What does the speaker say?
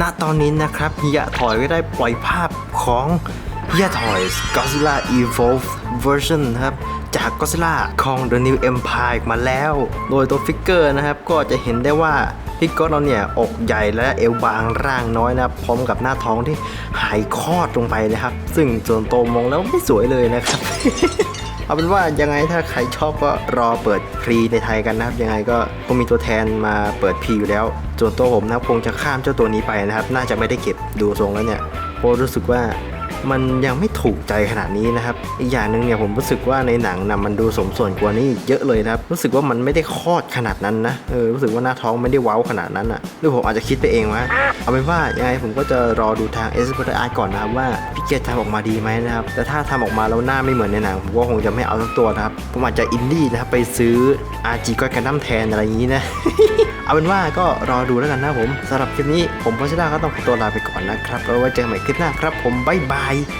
ณตอนนี้นะครับเฮียถอยก็ได้ปล่อยภาพของเฮียถอย Godzilla Evolved Version นะครับจาก Godzilla ของ The New Empire มาแล้ว โดยตัวฟิกเกอร์นะครับก็จะเห็นได้ว่าพี่ก๊อตเราเนี่ยอกใหญ่และเอวบางร่างน้อยนะครับพร้อมกับหน้าท้องที่หายคลอดลงไปนะครับ ซึ่งส่วนตัวมองแล้วไม่สวยเลยนะครับ เอาเป็นว่ายังไงถ้าใครชอบก็รอเปิดพรีในไทยกันนะครับ ยังไงก็คงมีตัวแทนมาเปิดพรีอยู่แล้วส่วนตัวผมนะครับคงจะข้ามเจ้าตัวนี้ไปนะครับ น่าจะไม่ได้เก็บดูทรงแล้วเนี่ยเพราะรู้สึกว่ามันยังไม่ถูกใจขนาดนี้นะครับ อีกอย่างหนึ่งเนี่ยผมรู้สึกว่าในหนังนะมันดูสมส่วนกว่านี้เยอะเลยนะครับ รู้สึกว่ามันไม่ได้คลอดขนาดนั้นนะ เออ รู้สึกว่าหน้าท้องไม่ได้เว้าขนาดนั้นอะ หรือผมอาจจะคิดไปเองวะ เอาเป็นว่ายังไงผมก็จะรอดูทาง s อสเปรก่อนนะครับว่า เกตทำออกมาดีไหมนะครับ แต่ถ้าทำออกมาแล้วหน้าไม่เหมือนในหนังผมก็คงจะไม่เอาทั้งตัวนะครับ ผมอาจจะอินดี้นะครับไปซื้อ RG ก้อยกันน้ำแทนอะไรอย่างนี้นะ เอาเป็นว่าก็รอดูแล้วกันนะผมสำหรับคลิปนี้ผมพัชราก็ต้องขอตัวลาไปก่อนนะครับแล้วไว้เจอกันใหม่คลิปหน้าครับ ผมบ๊ายบาย